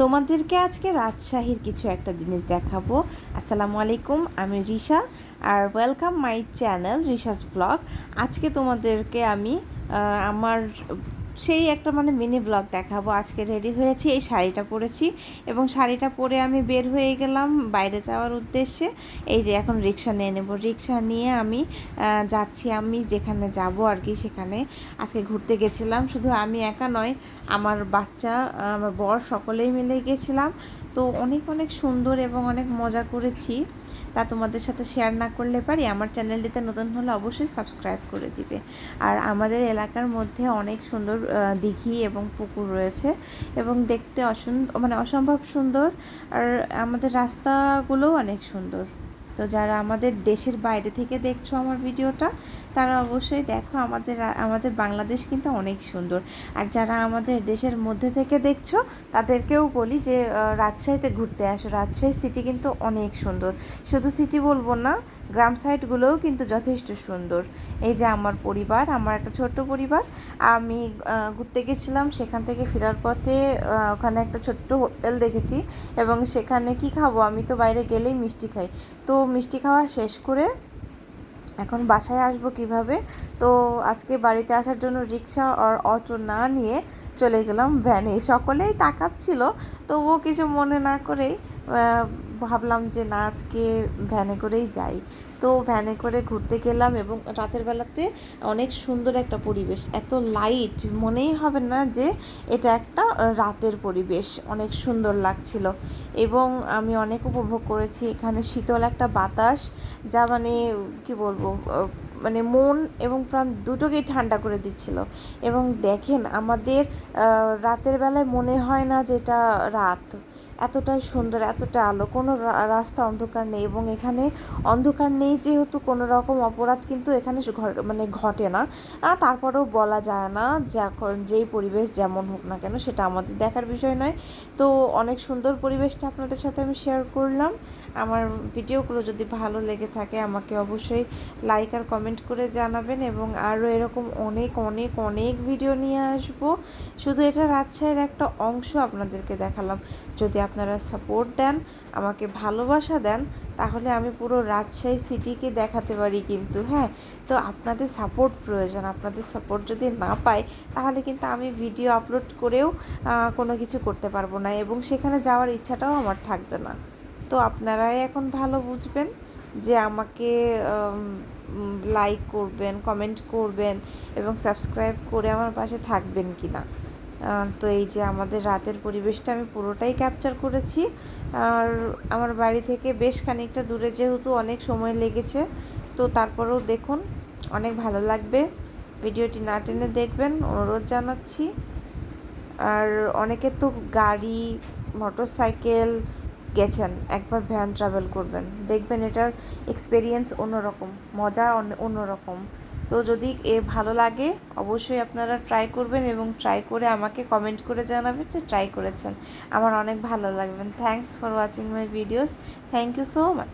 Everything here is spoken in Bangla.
তোমাদেরকে আজকে রাজশাহীর কিছু একটা জিনিস দেখাবো। আসসালামু আলাইকুম, আমি রিশা আর welcome my channel Risha's vlog আজকে তোমাদেরকে আমি আমার সেই একটা মানে মিনি ব্লগ দেখাবো। আজকে রেডি হয়েছি, এই শাড়িটা পরেছি এবং শাড়িটা পরে আমি বের হয়ে গেলাম বাইরে যাওয়ার উদ্দেশ্যে। এই যে এখন রিক্সা নিয়ে নেব। রিক্সা নিয়ে আমি যাচ্ছি আমি যেখানে যাব আর কি সেখানে। আজকে ঘুরতে গেছিলাম। শুধু আমি একা নয়, আমার বাচ্চা, আমার বর সকলেই মিলে গেছিলাম। তো অনেক অনেক সুন্দর এবং অনেক মজা করেছি। তা তোমাদের সাথে শেয়ার না করলে পারি, আমার চ্যানেলটিতে নতুন হলে অবশ্যই সাবস্ক্রাইব করে দিবে। আর আমাদের এলাকার মধ্যে অনেক সুন্দর দিঘি এবং পুকুর রয়েছে এবং দেখতে অসুন্দর মানে অসম্ভব সুন্দর। আর আমাদের রাস্তাগুলোও অনেক সুন্দর। তো যারা আমাদের দেশের বাইরে থেকে দেখছ আমার ভিডিওটা, তারা অবশ্যই দেখো আমাদের আমাদের বাংলাদেশ কিন্তু অনেক সুন্দর। আর যারা আমাদের দেশের মধ্যে থেকে দেখছ, তাদেরকেও বলি যে রাজশাহীতে ঘুরতে আসো। রাজশাহী সিটি কিন্তু অনেক সুন্দর। শুধু সিটি বলব না গ্রাম সাইডগুলোও কিন্তু যথেষ্ট সুন্দর। এই যে আমার পরিবার, আমার একটা ছোট্ট পরিবার, আমি ঘুরতে গেছিলাম, সেখান থেকে ফেরার পথে ওখানে একটা ছোট্ট হোটেল দেখেছি এবং সেখানে কি খাব? আমি তো বাইরে গেলেই মিষ্টি খাই। তো মিষ্টি খাওয়া শেষ করে এখন বাসায় আসব কীভাবে? তো আজকে বাড়িতে আসার জন্য রিক্সা আর অটো না নিয়ে চলে গেলাম ভ্যানে। সকলেই তাকাচ্ছিল, তবুও কিছু মনে না করেই ভাবলাম যে না, আজকে ভ্যানে করেই যাই। তো ভ্যানে করে ঘুরতে গেলাম এবং রাতের বেলাতে অনেক সুন্দর একটা পরিবেশ। এত লাইট মনেই হবে না যে এটা একটা রাতের পরিবেশ। অনেক সুন্দর লাগছিল। এবং আমি অনেক উপভোগ করেছি। এখানে শীতল একটা বাতাস, যা মানে কি বলব মানে মন এবং প্রাণ দুটোকেই ঠান্ডা করে দিচ্ছিল। এবং দেখেন, আমাদের রাতের বেলায় মনে হয় না যে এটা রাত। এতটাই সুন্দর, এতটা আলো। কোনো রাস্তা অন্ধকার নেই এবং এখানে অন্ধকার নেই যেহেতু কোনো রকম অপরাধ কিন্তু এখানে মানে ঘটে না। তারপরেও বলা যায় না যে এখন যেই পরিবেশ যেমন হোক না কেন সেটা আমাদের দেখার বিষয় নয়। তো অনেক সুন্দর পরিবেশটা আপনাদের সাথে আমি শেয়ার করলাম। আমার ভিডিওগুলো যদি ভালো লেগে থাকে, আমাকে অবশ্যই লাইক আর কমেন্ট করে জানাবেন এবং আরও এরকম অনেক অনেক অনেক ভিডিও নিয়ে আসব। শুধু এটা রাজশাহীর একটা অংশ আপনাদেরকে দেখালাম। যদি আপনারা সাপোর্ট দেন, আমাকে ভালোবাসা দেন, তাহলে আমি পুরো রাজশাহী সিটিকে দেখাতে পারি কিন্তু হ্যাঁ? তো আপনাদের সাপোর্ট প্রয়োজন। আপনাদের সাপোর্ট যদি না পাই, তাহলে কিন্তু আমি ভিডিও আপলোড করেও কোনো কিছু করতে পারব না এবং সেখানে যাওয়ার ইচ্ছাটাও আমার থাকবে না। তো আপনারাই এখন ভালো বুঝবেন যে আমাকে লাইক করবেন কমেন্ট করবেন এবং সাবস্ক্রাইব করে আমার পাশে থাকবেন কি না তো এই যে আমাদের রাতের পরিবেশটা আমি পুরোটাই ক্যাপচার করেছি। আর আমার বাড়ি থেকে বেশ খানিকটা দূরে যেহেতু অনেক সময় লেগেছে, তো তারপরেও দেখুন, অনেক ভালো লাগবে। ভিডিওটি না টেনে দেখবেন, অনুরোধ জানাচ্ছি। আর অনেকে তো গাড়ি মোটর সাইকেল গেছেন, একবার ভ্যান ট্রাভেল করবেন। দেখবেন এটার এক্সপেরিয়েন্স অন্যরকম, মজা অন্য- অন্যরকম। তো যদি এ ভালো লাগে, অবশ্যই আপনারা ট্রাই করবেন এবং ট্রাই করে আমাকে কমেন্ট করে জানাবেন যে ট্রাই করেছেন। আমার অনেক ভালো লাগবেন। Thanks for watching my videos thank you so much